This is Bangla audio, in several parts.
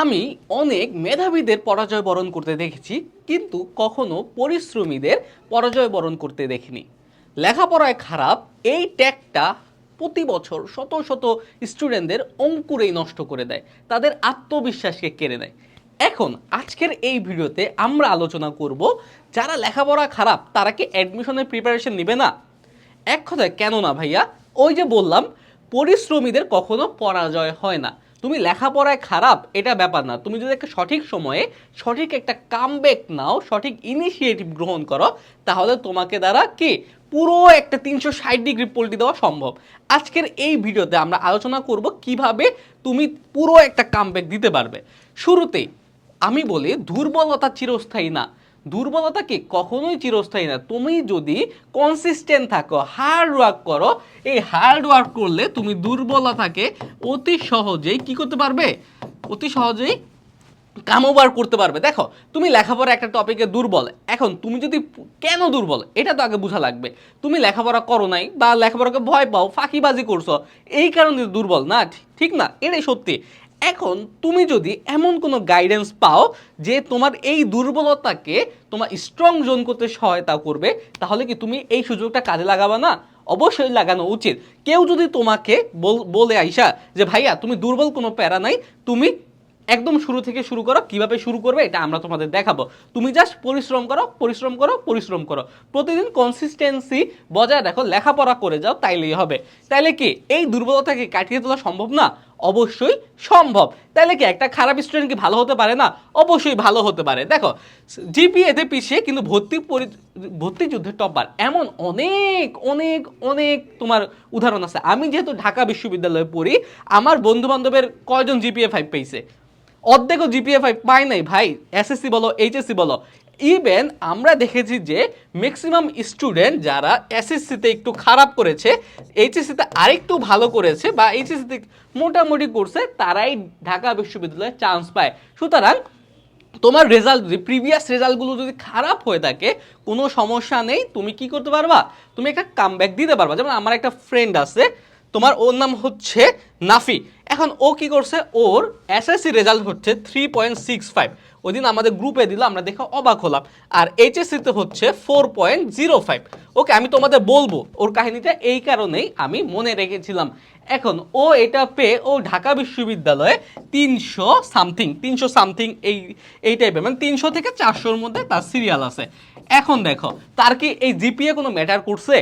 আমি অনেক মেধাবীদের পরাজয় বরণ করতে দেখেছি, কিন্তু কখনো পরিশ্রমীদের পরাজয় বরণ করতে দেখিনি। লেখাপড়ায় খারাপ, এই ট্যাগটা প্রতি বছর শত শত স্টুডেন্টদের অঙ্কুরেই নষ্ট করে দেয়, তাদের আত্মবিশ্বাসকে কেড়ে নেয়। এখন আজকের এই ভিডিওতে আমরা আলোচনা করব, যারা লেখাপড়া খারাপ, তারা কি অ্যাডমিশনের প্রিপারেশন নেবে না? এক কথায় কেন না ভাইয়া? ওই যে বললাম, পরিশ্রমীদের কখনো পরাজয় হয় না। তুমি লেখাপড়ায় খারাপ, এটা ব্যাপার না। তুমি যদি একটা সঠিক সময়ে সঠিক একটা কামব্যাক নাও, সঠিক ইনিশিয়েটিভ গ্রহণ করো, তাহলে তোমাকে দ্বারা কি? পুরো একটা তিনশো ষাট ডিগ্রি পল্টি দেওয়া সম্ভব। আজকের এই ভিডিওতে আমরা আলোচনা করব কীভাবে তুমি পুরো একটা কামব্যাক দিতে পারবে। শুরুতেই আমি বলি, দুর্বলতা চিরস্থায়ী না। দুর্বলতা কি কখনোই চিরস্থায়ী না। তুমি যদি কনসিস্টেন্ট থাকো হার্ড ওয়ার্ক করো, এই হার্ড ওয়ার্ক করলে তুমি দুর্বলতাকে অতি সহজেই কি করতে পারবে? অতি সহজেই কামোবার করতে পারবে। দেখো, তুমি লেখাপড়া একটা টপিকে দুর্বল। এখন তুমি যদি কেন দুর্বল? এটা তো আগে বোঝা লাগবে। তুমি লেখাপড়া করো নাই বা লেখাপড়াকে ভয় পাও, ফাঁকিবাজি করছ, এই কারণে দুর্বল। না, ঠিক না, এটাই সত্যি। এখন তুমি যদি এমন কোনো গাইডেন্স পাও যে তোমার এই দুর্বলতাকে তোমার স্ট্রং জোন করতে সহায়তা করবে, তাহলে কি তুমি এই সুযোগটা কাজে লাগাবা না? অবশ্যই লাগানো উচিত। কেউ যদি তোমাকে বল- আইসা যে, ভাইয়া, তুমি দুর্বল কোনো প্যারা নাই, তুমি একদম শুরু থেকে শুরু করো, কীভাবে শুরু করবে এটা আমরা তোমাদের দেখাবো। তুমি জাস্ট পরিশ্রম করো পরিশ্রম করো পরিশ্রম করো। প্রতিদিন কনসিস্টেন্সি বজায় রাখো, লেখাপড়া করে যাও, তাইলেই হবে। তাইলে কি, এই দুর্বলতাকে কাটিয়ে তোলা সম্ভব না? অবশ্যই সম্ভব। তাহলে কি একটা খারাপ স্টুডেন্ট কি ভালো হতে পারে না? অবশ্যই ভালো হতে পারে। দেখো জিপিএতে পিছিয়ে কিন্তু ভর্তি পরি- ভর্তি যুদ্ধের টপার এমন অনেক অনেক অনেক তোমার উদাহরণ আছে। আমি যেহেতু ঢাকা বিশ্ববিদ্যালয়ে পড়ি, আমার বন্ধু বান্ধবের কয়জন জিপিএ ফাইভ পেয়েছে? অর্ধেকও জিপিএ ফাইভ পায় নাই। ভাই এসএসসি বলো এইচএসসি বলো ইভেন আমরা দেখেছি যে ম্যাক্সিমাম স্টুডেন্ট যারা এসএসসিতে একটু খারাপ করেছে এইচএসসিতে আরেকটু ভালো করেছে বা এইচএসসিতে মোটামুটি করছে, তারাই ঢাকা বিশ্ববিদ্যালয়ে চান্স পায়। সুতরাং তোমার রেজাল্ট যদি প্রিভিয়াস রেজাল্টগুলো যদি খারাপ হয়ে থাকে, কোনো সমস্যা নেই, তুমি কি করতে পারবা? তুমি একটা কামব্যাক দিতে পারবা। যেমন আমার একটা ফ্রেন্ড আছে তোমার ওর নাম হচ্ছে নাফি। এখন ও কি করছে? ওর এসএসসি রেজাল্ট হচ্ছে থ্রি পয়েন্ট সিক্স ফাইভ ওই দিন আমাদের গ্রুপে দিল, আমরা দেখে অবাক হলাম। আর এইচএসসিতে হচ্ছে four point zero five okay, আমি তোমাদের বলব, ওর কাহিনীটা এই কারণেই আমি মনে রেখেছিলাম। এখন ও এটা পেয়ে ও ঢাকা বিশ্ববিদ্যালয়ে তিনশো সামথিং তিনশো সামথিং এই এই টাইপের মানে তিনশো থেকে চারশোর মধ্যে তার সিরিয়াল আছে। এখন দেখো, তার কি এই জিপিএ কোনো ম্যাটার করছে?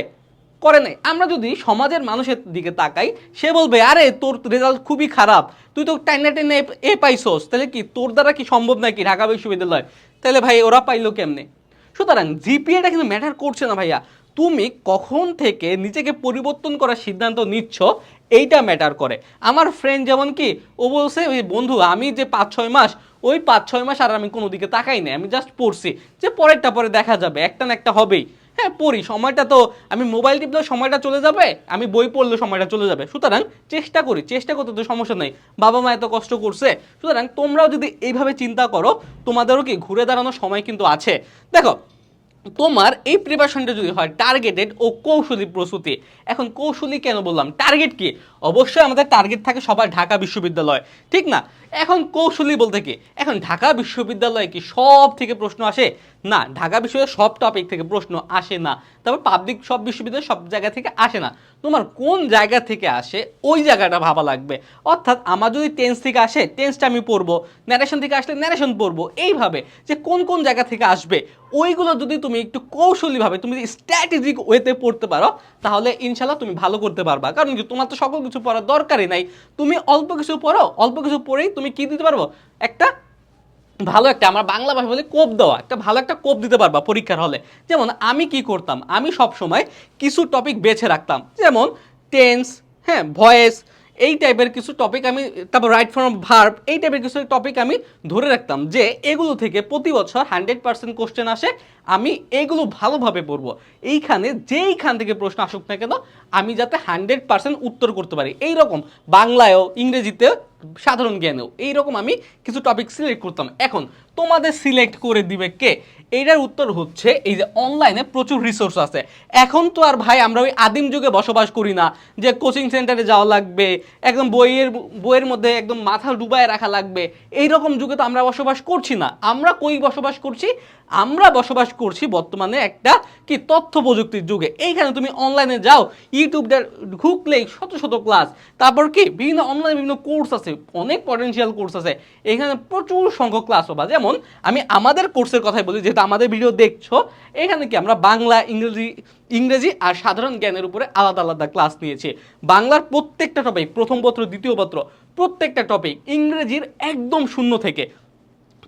করে নাই। আমরা যদি সমাজের মানুষের দিকে তাকাই, সে বলবে, আরে, তোর রেজাল্ট খুবই খারাপ। তুই তো টাইনে এ- এ পাইছস। তাহলে কি, তোর দ্বারা কি সম্ভব নাকি ঢাকা বিশ্ববিদ্যালয়? তাহলে ভাই, ওরা পাইলো কেমনে? সুতরাং জিপিএটা কিন্তু ম্যাটার করছে না ভাইয়া। তুমি কখন থেকে নিজেকে পরিবর্তন করার সিদ্ধান্ত নিচ্ছ, এইটা ম্যাটার করে। আমার ফ্রেন্ড যেমন কি, ও বলছে, ওই বন্ধু, আমি যে পাঁচ ছয় মাস, ওই পাঁচ ছয় মাস আর আমি কোনো দিকে তাকাই না আমি জাস্ট পড়ছি। যে পরেরটা পরে দেখা যাবে, একটা না একটা হবেই। হ্যাঁ পড়ি। সময়টা তো, আমি মোবাইল টিপলেও সময়টা চলে যাবে, আমি বই পড়লেও সময়টা চলে যাবে। সুতরাং চেষ্টা করি, চেষ্টা করতে তো সমস্যা নেই। বাবা মা এত কষ্ট করছে। সুতরাং তোমরাও যদি এইভাবে চিন্তা করো, তোমাদেরও কি ঘুরে দাঁড়ানোর সময় কিন্তু আছে। দেখো, তোমার এই প্রিপারেশনটা যদি হয় টার্গেটেড ও কৌশলী প্রস্তুতি। এখন কৌশলী কেন বললাম? টার্গেট কি? অবশ্যই আমাদের টার্গেট থাকে সবার ঢাকা বিশ্ববিদ্যালয়। ঠিক না? এখন কৌশলী বলতে কি? এখন ঢাকা বিশ্ববিদ্যালয়ে কি সব থেকে প্রশ্ন আসে? না, ঢাকা বিশ্ববিদ্যালয়ে সব টপিক থেকে প্রশ্ন আসে না। তারপর পাবলিক সব বিশ্ববিদ্যালয় সব জায়গা থেকে আসে না। তোমার কোন জায়গা থেকে আসে, ওই জায়গাটা ভাবা লাগবে। অর্থাৎ আমার যদি টেন্স থেকে আসে টেন্সটা আমি পড়ব ন্যারেশন থেকে আসলে ন্যারেশন পড়ব, এইভাবে যে কোন কোন জায়গা থেকে আসবে, ওইগুলো যদি তুমি একটু কৌশলীভাবে, তুমি যদি স্ট্র্যাটেজিক ওয়েতে পড়তে পারো, তাহলে ইনশাল্লাহ তুমি ভালো করতে পারবা। কারণ কি, তোমার তো সকল কিছু পড়ার দরকারই নাই। তুমি অল্প কিছু পড়ো, অল্প কিছু পড়েই তুমি কি দিতে পারব? একটা ভালো একটা, আমার বাংলা ভাষা বলে কোপ দেওয়া, একটা ভালো একটা কোপ দিতে পারবা পরীক্ষার হলে। যেমন আমি কি করতাম? আমি সব সময় কিছু টপিক বেছে রাখতাম। যেমন টেন্স হ্যাঁ ভয়েস এই টাইপের কিছু টপিক আমি, তারপর রাইট ফর্ম ভার্ব এই টাইপের কিছু টপিক আমি ধরে রাখতাম যে এগুলো থেকে প্রতি বছর হান্ড্রেড পার্সেন্ট কোশ্চেন আসে, আমি এগুলো ভালোভাবে পড়ব। এইখানে যেইখান থেকে প্রশ্ন আসুক না কেন, আমি যাতে হান্ড্রেড পার্সেন্ট উত্তর করতে পারি। এই রকম বাংলায়ও ইংরেজিতেও সাধারণ জ্ঞানেও এইরকম আমি কিছু টপিক সিলেক্ট করতাম। এখন তোমাদের সিলেক্ট করে দিবে কে? এইটার উত্তর হচ্ছে এই যে অনলাইনে প্রচুর রিসোর্স আছে। এখন তো আর ভাই আমরা ওই আদিম যুগে বসবাস করি না, যে কোচিং সেন্টারে যাওয়া লাগবে, একদম বইয়ের বইয়ের মধ্যে একদম মাথা ডুবায় রাখা লাগবে এই রকম যুগে তো আমরা বসবাস করছি না। আমরা কই বসবাস করছি? আমরা বসবাস করছি বর্তমানে একটা কি তথ্য প্রযুক্তির যুগে। এইখানে তুমি অনলাইনে যাও ইউটিউবটা ঢুকলেই শত শত ক্লাস তারপর কি বিভিন্ন অনলাইনে বিভিন্ন কোর্স আছে, অনেক পটেনশিয়াল কোর্স আছে। এখানে প্রচুর সংখ্যক ক্লাস পাবা যেমন আমি আমাদের কোর্সের কথাই বলি যেহেতু আমাদের ভিডিও দেখছ, এখানে কি আমরা বাংলা, ইংরেজি ইংরেজি আর সাধারণ জ্ঞানের উপরে আলাদা আলাদা ক্লাস নিয়েছি। বাংলার প্রত্যেকটা টপিক প্রথম পত্র, দ্বিতীয় পত্র, প্রত্যেকটা টপিক ইংরেজির একদম শূন্য থেকে।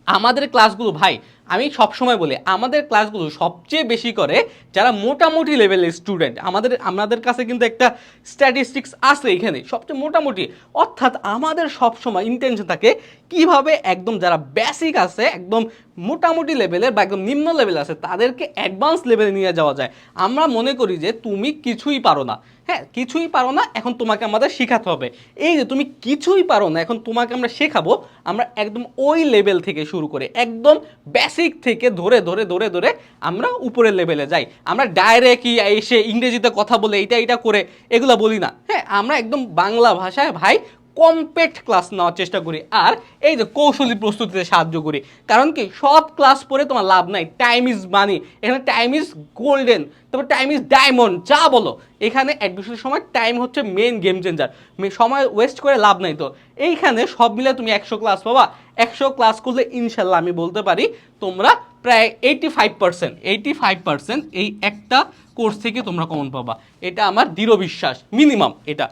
আমাদের ক্লাসগুলো ভাই, আমি সবসময় বলি, আমাদের ক্লাসগুলো সবচেয়ে বেশি করে যারা মোটামুটি লেভেলের স্টুডেন্ট আমাদের আমাদের কাছে কিন্তু একটা স্ট্যাটিস্টিক্স আছে এখানে, সবচেয়ে মোটামুটি। অর্থাৎ আমাদের সবসময় ইন্টেনশন থাকে কীভাবে একদম যারা বেসিক আছে, একদম মোটামুটি লেভেলের বা একদম নিম্ন লেভেল আছে, তাদেরকে অ্যাডভান্স লেভেলে নিয়ে যাওয়া যায়। আমরা মনে করি যে তুমি কিছুই পারো না। হ্যাঁ কিছুই পারো না, এখন তোমাকে আমাদের শেখাতে হবে। এই যে তুমি কিছুই পারো না, এখন তোমাকে আমরা শেখাবো, আমরা একদম ওই লেভেল থেকে শুরু করে, একদম বেসিক থেকে ধরে ধরে ধরে ধরে আমরা উপরের লেভেলে যাই। আমরা ডাইরেক্টই এসে ইংরেজিতে কথা বলে, এইটা এইটা করে, এগুলো বলি না। হ্যাঁ আমরা একদম বাংলা ভাষায়, ভাই কম্প্যাক্ট ক্লাস নেওয়ার চেষ্টা করি। আর এই যে কৌশলী প্রস্তুতিতে সাহায্য করি। কারণ কি, সব ক্লাস পড়ে তোমার লাভ নাই। টাইম ইজ মানি এখানে টাইম ইজ গোল্ডেন তারপর টাইম ইজ ডায়মন্ড যা বলো। এখানে অ্যাডমিশনের সময় টাইম হচ্ছে মেন গেম চেঞ্জার সময় ওয়েস্ট করে লাভ নাই তো। এইখানে সব মিলে তুমি একশো ক্লাস পাবা। একশো ক্লাস করলে ইনশাল্লাহ আমি বলতে পারি তোমরা প্রায় eighty five percent eighty five percent এই একটা কোর্স থেকে তোমরা কমন পাবা। এটা আমার দৃঢ় বিশ্বাস। মিনিমাম এটা।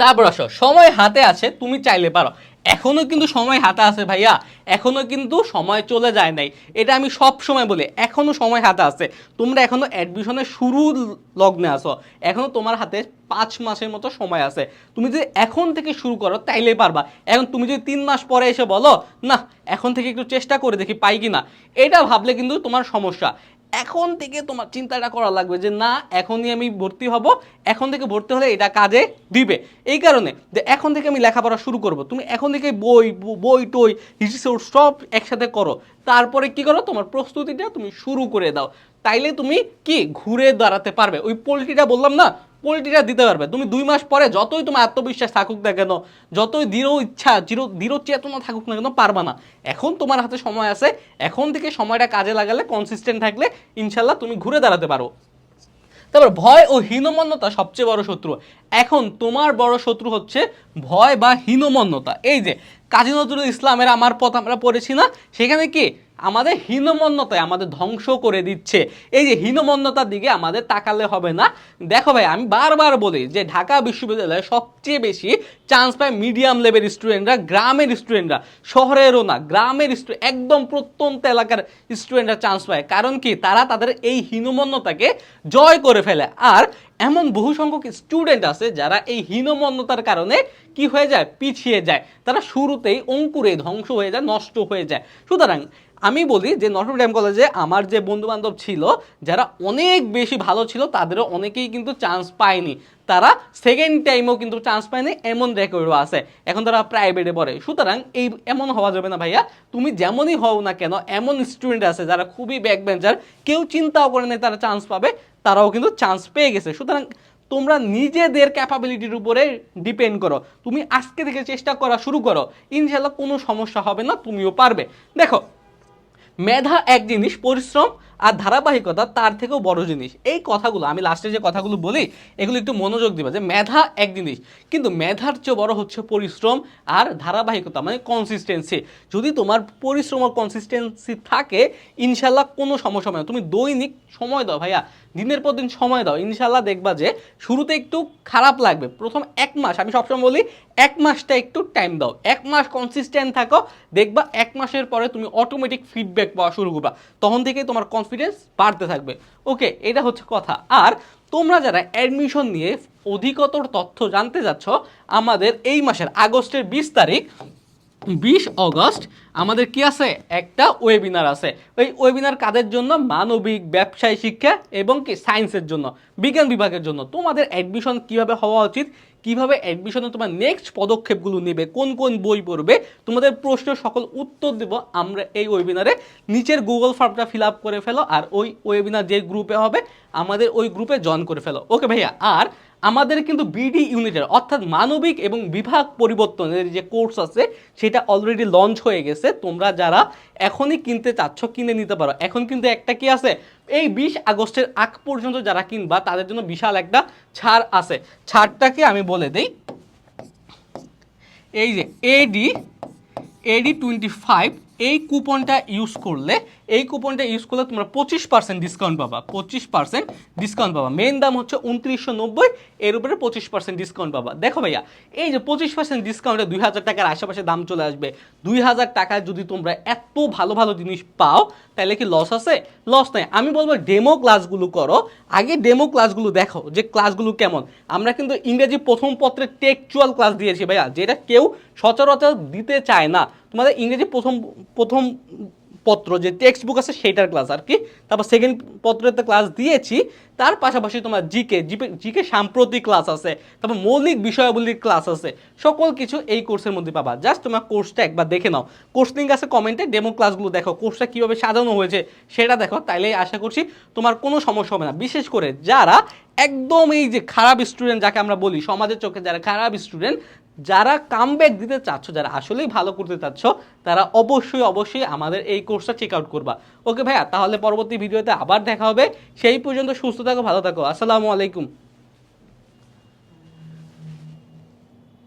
তারপর আসো, সময় হাতে আছে, তুমি চাইলে পারো। এখনও কিন্তু সময় হাতে আছে ভাইয়া, এখনও কিন্তু সময় চলে যায় নাই। এটা আমি সব সময় বলি, এখনও সময় হাতে আছে। তোমরা এখনও অ্যাডমিশনের শুরু লগ্নে আসো এখনও তোমার হাতে পাঁচ মাসের মতো সময় আছে। তুমি যদি এখন থেকে শুরু করো, তাইলে পারবা। এখন তুমি যদি তিন মাস পরে এসে বলো, না, এখন থেকে একটু চেষ্টা করে দেখি পাই কি না এটা ভাবলে কিন্তু তোমার সমস্যা। এখন থেকে তোমার চিন্তাটা করা লাগবে যে, না, এখনই আমি ভর্তি হব। এখন থেকে ভর্তি হলে এটা কাজে দিবে। এই কারণে যে, এখন থেকে আমি লেখাপড়া শুরু করব। তুমি এখন থেকে বই বই, টই রিসোর্স সব একসাথে করো। তারপরে কি করো? তোমার প্রস্তুতিটা তুমি শুরু করে দাও। তাইলে তুমি কি ঘুরে দাঁড়াতে পারবে? ওই পোলট্রিটা বললাম না পোলট্রিটা দিতে পারবে। তুমি দুই মাস পরে যতই তোমার আত্মবিশ্বাস থাকুক না কেন, যতই দৃঢ় ইচ্ছা, দৃঢ় দৃঢ় চেতনা থাকুক না কেন, পারবা না। এখন তোমার হাতে সময় আছে, এখন থেকে সময়টা কাজে লাগালে কনসিস্টেন্ট থাকলে ইনশাল্লাহ তুমি ঘুরে দাঁড়াতে পারো। তারপর ভয় ও হীনমন্যতা সবচেয়ে বড় শত্রু। এখন তোমার বড় শত্রু হচ্ছে ভয় বা হীনমন্যতা। এই যে, কাজী নজরুল ইসলামের আমার পথ আমরা পড়েছি না, সেখানে কি? আমাদের হীনমন্যতায় আমাদের ধ্বংস করে দিচ্ছে। এই যে হীনমন্যতার দিকে আমাদের তাকালে হবে না। দেখো ভাই, আমি বারবার বলি যে ঢাকা বিশ্ববিদ্যালয়ে সবচেয়ে বেশি চান্স পায় মিডিয়াম লেভেল স্টুডেন্টরা গ্রামের স্টুডেন্টরা শহরেরও না, গ্রামের একদম প্রত্যন্ত এলাকার স্টুডেন্টরা চান্স পায়। কারণ কি? তারা তাদের এই হীনমন্যতাকে জয় করে ফেলে। আর এমন বহু সংখ্যক স্টুডেন্ট আছে যারা এই হীনমন্যতার কারণে কি হয়ে যায়? পিছিয়ে যায়। তারা শুরুতেই অঙ্কুরে ধ্বংস হয়ে যায়, নষ্ট হয়ে যায়। সুতরাং আমি বলি যে নটরডেম কলেজে আমার যে বন্ধু বান্ধব ছিল, যারা অনেক বেশি ভালো ছিল, তাদেরও অনেকেই কিন্তু চান্স পায়নি। তারা সেকেন্ড টাইমও কিন্তু চান্স পায়নি, এমন রেকর্ডও আছে। এখন তারা প্রাইভেটে পড়ে। সুতরাং এই এমন হওয়া যাবে না ভাইয়া। তুমি যেমনই হও না কেন, এমন স্টুডেন্ট আছে যারা খুবই ব্যাক বেঞ্চার কেউ চিন্তাও করে নেই তারা চান্স পাবে, তারাও কিন্তু চান্স পেয়ে গেছে। সুতরাং তোমরা নিজেদের ক্যাপাবিলিটির উপরে ডিপেন্ড করো। তুমি আজকে থেকে চেষ্টা করা শুরু করো। ইনশাল্লাহ কোনো সমস্যা হবে না, তুমিও পারবে। দেখো মেধা এক জিনিস পরিশ্রম আর ধারাবাহিকতা তার থেকেও বড় জিনিস। এই কথাগুলো, আমি লাস্টে যে কথাগুলো বলি, এগুলো একটু মনোযোগ দিবা যে মেধা এক জিনিস, কিন্তু মেধার চেয়ে বড় হচ্ছে পরিশ্রম আর ধারাবাহিকতা মানে কনসিস্টেন্সি যদি তোমার পরিশ্রম আর কনসিস্টেন্সি থাকে ইনশাল্লাহ কোনো সমস্যা হবে না। তুমি দৈনিক সময় দাও ভাইয়া, দিনের পর দিন সময় দাও। ইনশাল্লাহ দেখবা যে শুরুতে একটু খারাপ লাগবে, প্রথম এক মাস, আমি সবসময় বলি এক মাসটা একটু টাইম দাও। এক মাস কনসিস্টেন্ট থাকো, দেখবা এক মাসের পরে তুমি অটোমেটিক ফিডব্যাক পাওয়া শুরু করবা। তখন থেকেই তোমার কনফিডেন্স বাড়তে থাকবে। ওকে, এটা হচ্ছে কথা। আর তোমরা যারা অ্যাডমিশন নিয়ে অধিকতর তথ্য জানতে যাচ্ছ, আমাদের এই মাসের আগস্টের বিশ তারিখ বিশ অগস্ট আমাদের কি আছে? একটা ওয়েবিনার আছে। ওই ওয়েবিনার কাদের জন্য? মানবিক, ব্যবসায় শিক্ষা এবং কি সায়েন্সের জন্য, বিজ্ঞান বিভাগের জন্য। তোমাদের অ্যাডমিশন কীভাবে হওয়া উচিত? কীভাবে অ্যাডমিশনে তোমার নেক্সট পদক্ষেপগুলো নেবে? কোন কোন বই পড়বে? তোমাদের প্রশ্নের সকল উত্তর দেব। আমরা এই ওয়েবিনারে নিচের গুগল ফর্মটা ফিল আপ করে ফেলো আর ওই ওয়েবিনার যে গ্রুপে হবে, আমাদের ওই গ্রুপে জয়েন করে ফেলো। ওকে ভাইয়া, আর আমাদের কিন্তু বিডি ইউনিটের অর্থাৎ মানবিক এবং বিভাগ পরিবর্তনের যে কোর্স আছে, সেটা অলরেডি লঞ্চ হয়ে গেছে। তোমরা যারা এখনই কিনতে চাচ্ছ, কিনে নিতে পারো। এখন কিন্তু একটা কি আছে? এই বিশ আগস্টের আগ পর্যন্ত যারা কিনবা, তাদের জন্য বিশাল একটা ছাড় আছে। ছাড়টাকে আমি বলে দেই। এই যে এডি এডি টোয়েন্টি ফাইভ এই কুপনটা ইউজ করলে এই কুপনটা ইউজ করলে তোমরা পঁচিশ পার্সেন্ট ডিসকাউন্ট পাবা। পঁচিশ পার্সেন্ট ডিসকাউন্ট পাবা। মেন দাম হচ্ছে উনত্রিশশো নব্বই, এর উপরে পঁচিশ পার্সেন্ট ডিসকাউন্ট পাবা। দেখো ভাইয়া, এই যে পঁচিশ পার্সেন্ট ডিসকাউন্টে দুই হাজার টাকার আশেপাশে দাম চলে আসবে। দুই হাজার টাকায় যদি তোমরা এত ভালো ভালো জিনিস পাও, তাহলে কি লস আছে? লস নাই। আমি বলব ডেমো ক্লাসগুলো করো। আগে ডেমো ক্লাসগুলো দেখো যে ক্লাসগুলো কেমন। আমরা কিন্তু ইংরেজি প্রথম পত্রে টেকচুয়াল ক্লাস দিয়েছি ভাইয়া, যেটা কেউ সচরাচর দিতে চায় না। তোমাদের ইংরেজি প্রথম প্রথম পত্র, যে টেক্সট বুক আছে সেইটার ক্লাস আর কি। তারপর সেকেন্ড পত্রেতে ক্লাস দিয়েছি। তার পাশাপাশি তোমার জিকে জিকে সাম্প্রতিক ক্লাস আছে। তারপর মৌলিক বিষয়াবলীর ক্লাস আছে। সকল কিছু এই কোর্সের মধ্যে পাবা। জাস্ট তোমার কোর্সটা একবার দেখে নাও। কোর্স লিঙ্ক আছে কমেন্টে ডেমো ক্লাসগুলো দেখো। কোর্সটা কীভাবে সাজানো হয়েছে সেটা দেখো। তাইলে আশা করছি তোমার কোনো সমস্যা হবে না। বিশেষ করে যারা একদম এই যে খারাপ স্টুডেন্ট যাকে আমরা বলি, সমাজের চোখে যারা খারাপ স্টুডেন্ট যারা কামব্যাক দিতে চাচ্ছ, যারা আসলেই ভালো করতে চাচ্ছ, তারা অবশ্যই অবশ্যই আমাদের এই কোর্সটা চেক আউট করবা। ওকে ভাইয়া, তাহলে পরবর্তী ভিডিওতে আবার দেখা হবে। সেই পর্যন্ত সুস্থ থাকো, ভালো থাকো। আসসালামু আলাইকুম।